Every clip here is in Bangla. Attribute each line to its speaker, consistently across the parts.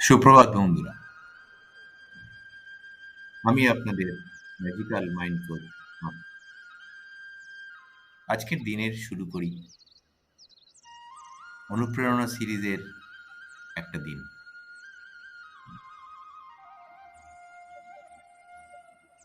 Speaker 1: সুপ্রভাত, বন্ধুরা। আমি আপনাদের ম্যাজিক্যাল মাইন্ড কোচ আজকের দিনের শুরু করি অনুপ্রেরণা সিরিজের একটা দিন।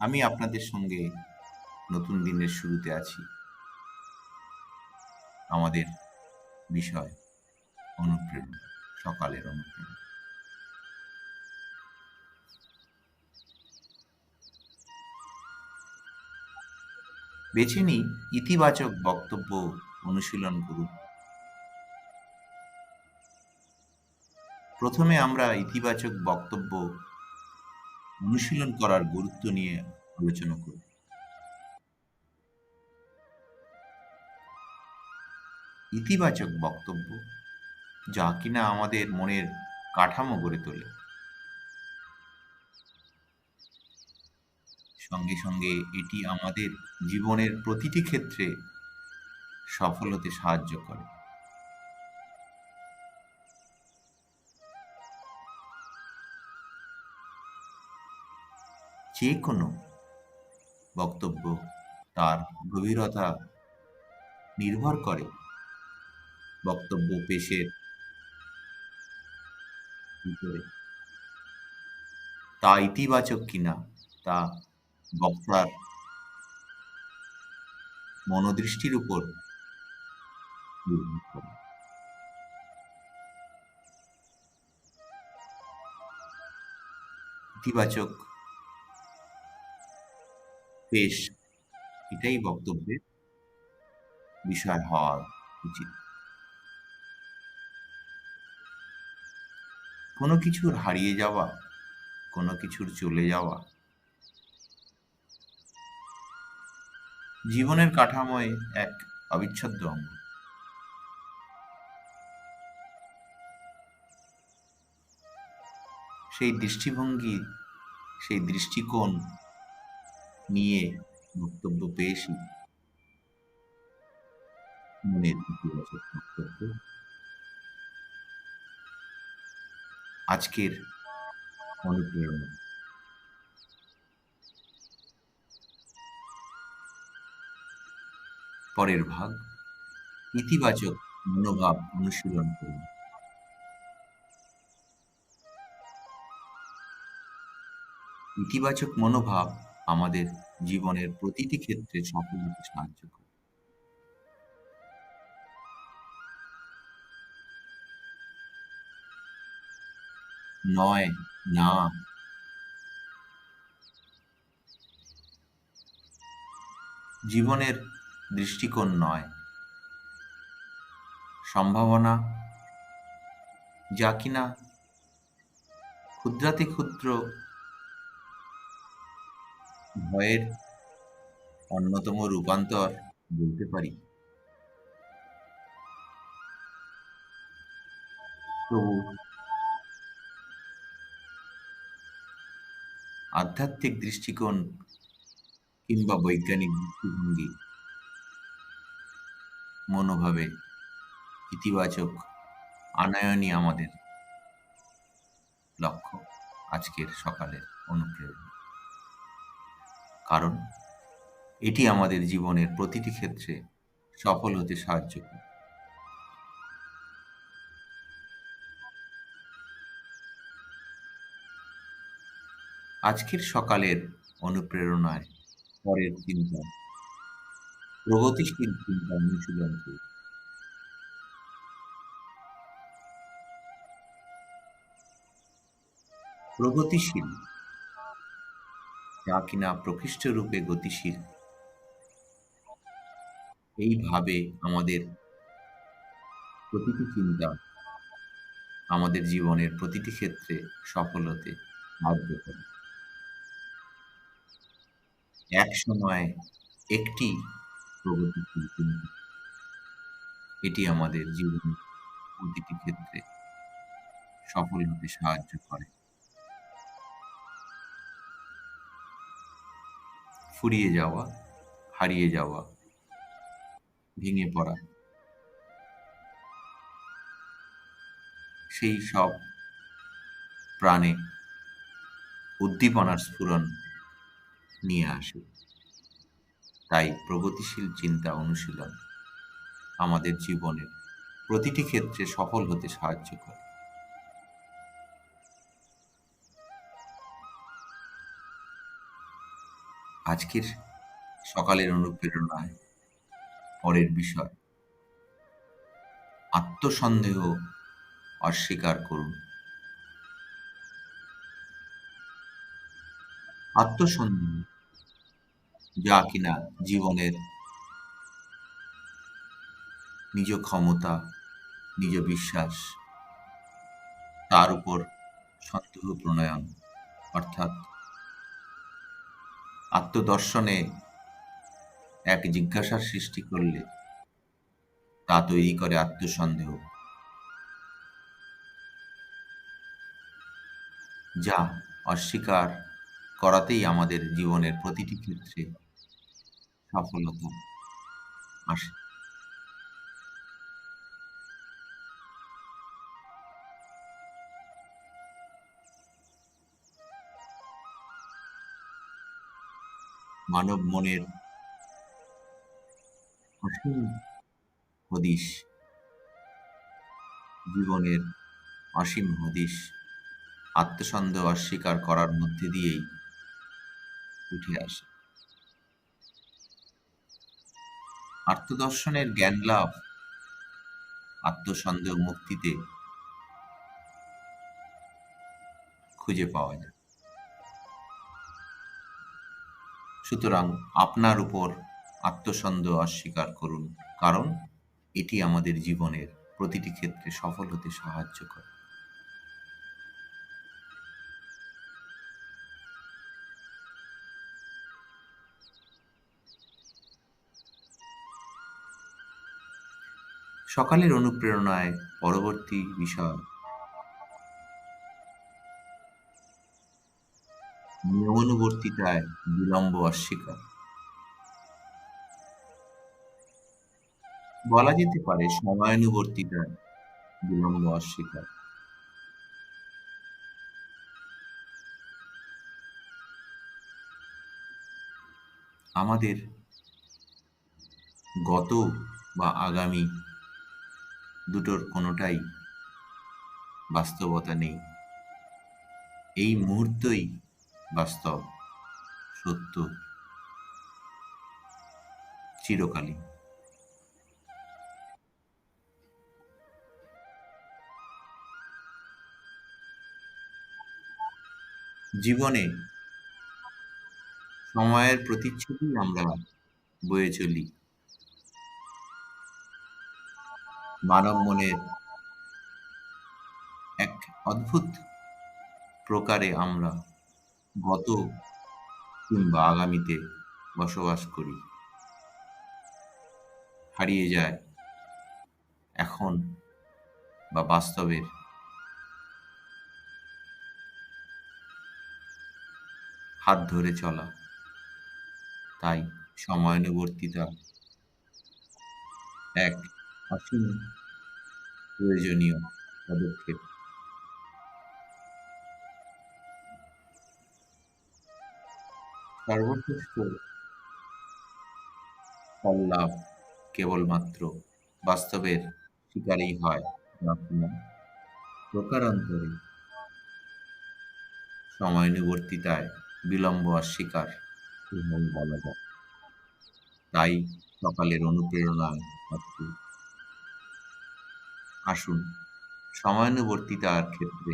Speaker 1: আমি আপনাদের সঙ্গে নতুন দিনের শুরুতে আছি। আমাদের বিষয় অনুপ্রেরণা, সকালের অনুপ্রেরণা। বেছে নিই ইতিবাচক বক্তব্য অনুশীলন করুন প্রথমে আমরা ইতিবাচক বক্তব্য অনুশীলন করার গুরুত্ব নিয়ে আলোচনা করব ইতিবাচক বক্তব্য যা কিনা আমাদের মনের কাঠামো গড়ে তোলে। সঙ্গে সঙ্গে এটি আমাদের জীবনের প্রতিটি ক্ষেত্রে সফল হতে সাহায্য করে। যে কোনো বক্তব্য তার গভীরতা নির্ভর করে। বক্তব্য পেশের ভিতরে। তা ইতিবাচক কিনা তা বক্তার মনোদৃষ্টির উপর ইতিবাচক পেশ এটাই বক্তব্যের বিষয় হওয়া উচিত। কোনো কিছুর হারিয়ে যাওয়া, কোনো কিছুর চলে যাওয়া জীবনের কাঠামোয় এক অবিচ্ছেদ্য অঙ্গ। সেই দৃষ্টিভঙ্গি, সেই দৃষ্টিকোণ নিয়ে বক্তব্য পেয়েছি। মনের আজকের অনুপ্রেরণা। পরের ভাগ। ইতিবাচক মনোভাব অনুশীলন করুন। ইতিবাচক মনোভাব আমাদের জীবনের প্রতিটি ক্ষেত্রে সফল হতে সাহায্য করে। নয়, না। জীবনের দৃষ্টিকোণ নয়। সম্ভাবনা যা কিনা ক্ষুদ্রাতি ক্ষুদ্র ভয়ের অন্যতম রূপান্তর বলতে পারি। তবু আধ্যাত্মিক দৃষ্টিকোণ কিংবা বৈজ্ঞানিক দৃষ্টিভঙ্গি মনোভাবে ইতিবাচক আনয়নই আমাদের লক্ষ্য আজকের সকালের অনুপ্রেরণা। কারণ এটি আমাদের জীবনের প্রতিটি ক্ষেত্রে সফল হতে সাহায্য করে আজকের সকালের অনুপ্রেরণায় পরের চিন্তা প্রগতিশীল চিন্তা করি প্রগতিশীল, যা কিনা প্রকৃষ্ট রূপে গতিশীল। এইভাবে আমাদের প্রতিটি চিন্তা আমাদের জীবনের প্রতিটি ক্ষেত্রে সফল হতে সাহায্য করে। এক সময় একটি এটি আমাদের জীবনের প্রতিটি ক্ষেত্রে সফল হতে সাহায্য করে। ফুরিয়ে যাওয়া, হারিয়ে যাওয়া, ভেঙে পড়া, সেই সব প্রাণে উদ্দীপনার স্ফুরণ নিয়ে আসে। তাই প্রগতিশীল চিন্তা অনুশীলন আমাদের জীবনের প্রতিটি ক্ষেত্রে সফল হতে সাহায্য করে। আজকের সকালের অনুপ্রেরণায় পরের বিষয়, আত্মসন্দেহ অস্বীকার করুন। আত্মসন্দেহ যা কিনা জীবনের নিজ ক্ষমতা, নিজ বিশ্বাস, তার উপর সন্দেহ, প্রণয়ন, অর্থাৎ আত্মদর্শনে এক জিজ্ঞাসার সৃষ্টি করলে তা তৈরি করে আত্মসন্দেহ। যা অস্বীকার করাতেই আমাদের জীবনের প্রতিটি ক্ষেত্রে সফলতা আসে। মানব মনের অসীম হদিশ, জীবনের অসীম হদিশ, আত্মসন্দেহ অস্বীকার করার মধ্যে দিয়েই উঠে আসে। আত্মদর্শনের জ্ঞান লাভ, আত্মসন্দেহ মুক্তিতে খুঁজে পাওয়া যায়। সুতরাং আপনার উপর আত্মসন্দেহ অস্বীকার করুন, কারণ এটি আমাদের জীবনের প্রতিটি ক্ষেত্রে সফল হতে সাহায্য করে। সকালের অনুপ্রেরণায় পরবর্তী বিষয়। নিয়মানুবর্তিতায় বিলম্ব অস্বীকার। বলা যেতে পারে সময়ানুবর্তিতায় বিলম্ব অস্বীকার। আমাদের গত বা আগামী দুটোর কোনোটাই বাস্তবতা নেই। এই মুহূর্তই বাস্তব, সত্য চিরকালীন জীবনে সময়ের প্রতিচ্ছবি আমরা বয়ে চলি। মানব মনের এক অদ্ভুত প্রকারে আমরা গত কিংবা আগামীতে বসবাস করি। হারিয়ে যায় এখন বা বাস্তবের। হাত ধরে চলা, তাই সময়ানুবর্তিতা এক অসীম প্রয়োজনীয় পদক্ষেপ। সর্বশ্রেষ্ঠ লাভ কেবলমাত্র বাস্তবের শিকারেই হয় কিনা। প্রকারান্তরে সময়ানুবর্তিতায় বিলম্ব অস্বীকার বলা যায়। তাই সকালের অনুপ্রেরণায় আজকে আসুন সময়ানুবর্তিতার ক্ষেত্রে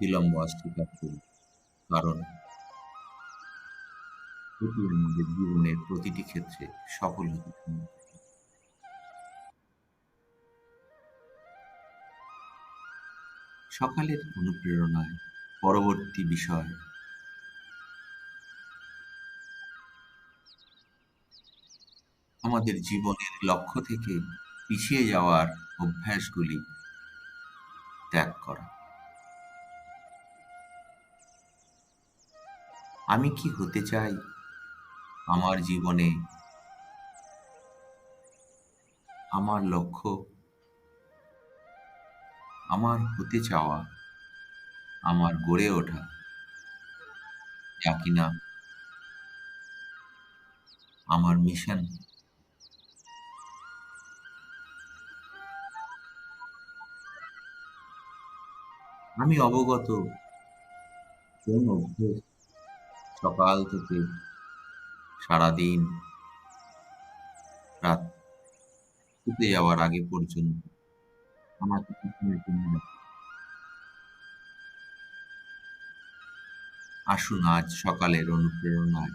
Speaker 1: বিলম্ব অস্বীকার করি কারণ এটি আমাদের জীবনের প্রতিটি ক্ষেত্রে সফল হতে সকালের অনুপ্রেরণায় পরবর্তী বিষয়। আমাদের জীবনের লক্ষ্য থেকে পিছিয়ে যাওয়ার অভ্যাসগুলি ত্যাগ করা। আমি কি হতে চাই? আমার জীবনে আমার লক্ষ্য, আমার হতে চাওয়া, আমার গড়ে ওঠা যা কিনা আমার মিশন আমি অবগত। কোন অভ্যেস সকাল থেকে সারাদিন রাত শুতে যাওয়ার আগে পর্যন্ত আমাকে। আসুন আজ সকালের অনুপ্রেরণায়।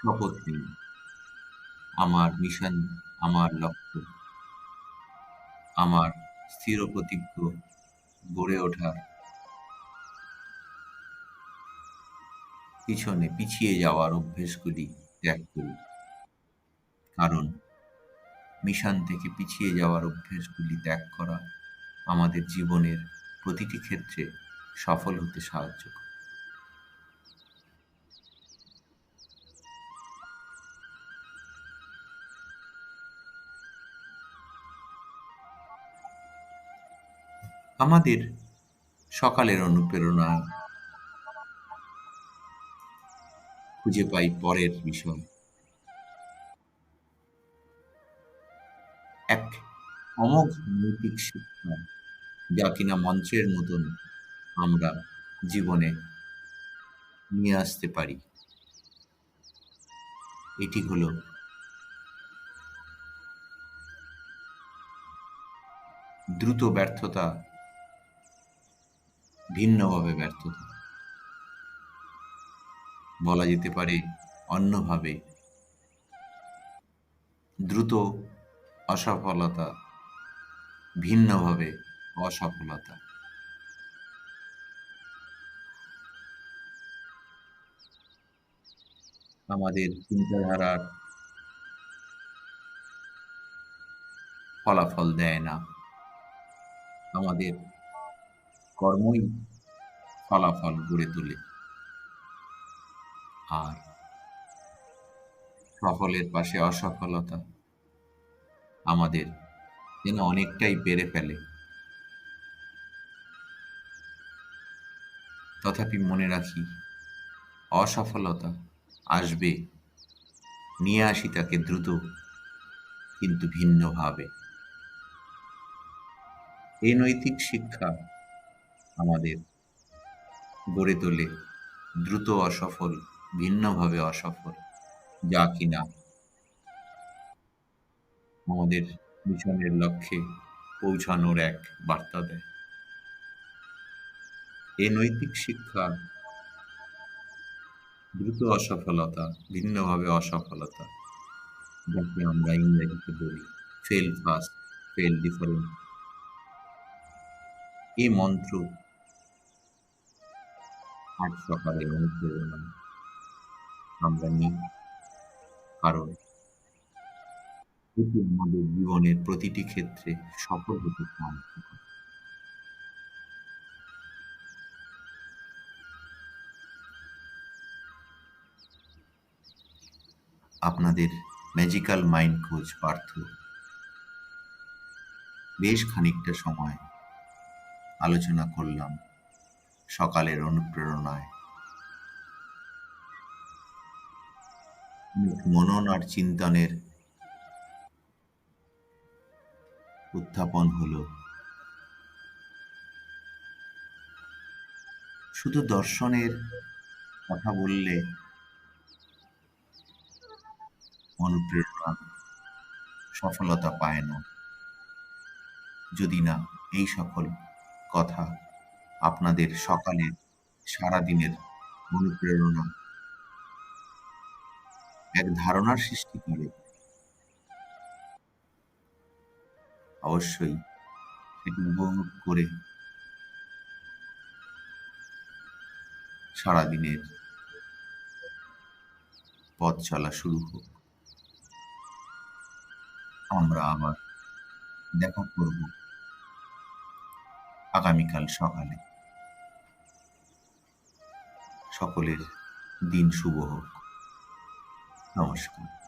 Speaker 1: শপথ নিন। আমার মিশন, আমার লক্ষ্য। আমার স্থির প্রতিজ্ঞ গড়ে ওঠার পিছনে পিছিয়ে যাওয়ার অভ্যেসগুলি ত্যাগ করি। কারণ মিশন থেকে পিছিয়ে যাওয়ার অভ্যেসগুলি ত্যাগ করা আমাদের জীবনের প্রতিটি ক্ষেত্রে সফল হতে সাহায্য করে। আমাদের সকালের অনুপ্রেরণা। খুঁজে পাই পরের বিষয়। এক অমোঘ নৈতিক শিক্ষা যা কিনা মন্ত্রের মতন আমরা জীবনে নিয়ে আসতে পারি। এটি হলো দ্রুত ব্যর্থতা ভিন্নভাবে ব্যর্থতা বলা যেতে পারে অন্যভাবে। দ্রুত অসফলতা, ভিন্নভাবে অসফলতা। আমাদের চিন্তাধারার ফলাফল দেয় না। আমাদের কর্মই ফলাফল গড়ে তোলে। আর সফলের পাশে অসফলতা আমাদের যেন অনেকটাই বেড়ে ফেলে। তথাপি মনে রাখি, অসফলতা আসবে, নিয়ে আসি তাকে দ্রুত, কিন্তু ভিন্নভাবে এই নৈতিক শিক্ষা আমাদের। গড়ে তোলে, দ্রুত অসফল, ভিন্নভাবে অসফল, যা কিনা আমাদের মিশনের লক্ষ্যে পৌঁছানোর এক বার্তা দেয়। এ নৈতিক শিক্ষা দ্রুত অসফলতা, ভিন্নভাবে অসফলতা, যাকে আমরা ইংরেজিতে বলি ফেল ফাস্ট ফেল ডিফারেন্ট এই মন্ত্র আজ সকালে অনুপ্রেরণা আমরা নিই কারণ এটি আমাদের জীবনের প্রতিটি ক্ষেত্রে সফল হতে সাহায্য করে আপনাদের ম্যাজিক্যাল মাইন্ড কোচ পার্থ। বেশ খানিকটা সময় আলোচনা করলাম। সকালের অনুপ্রেরণায়। মনন আর চিন্তনের উত্থাপন হলো। শুধু দর্শনের কথা বললে অনুপ্রেরণা সফলতা পায় না। যদি না এই সকল কথা আপনাদের সকালে সারাদিনের অনুপ্রেরণা। এক ধারণার সৃষ্টি করে। অবশ্যই সেটি উপভোগ করে সারাদিনের পথ চলা শুরু হোক। আমরা আবার দেখা করব আগামীকাল সকালে। সকলের দিন শুভ হোক। নমস্কার।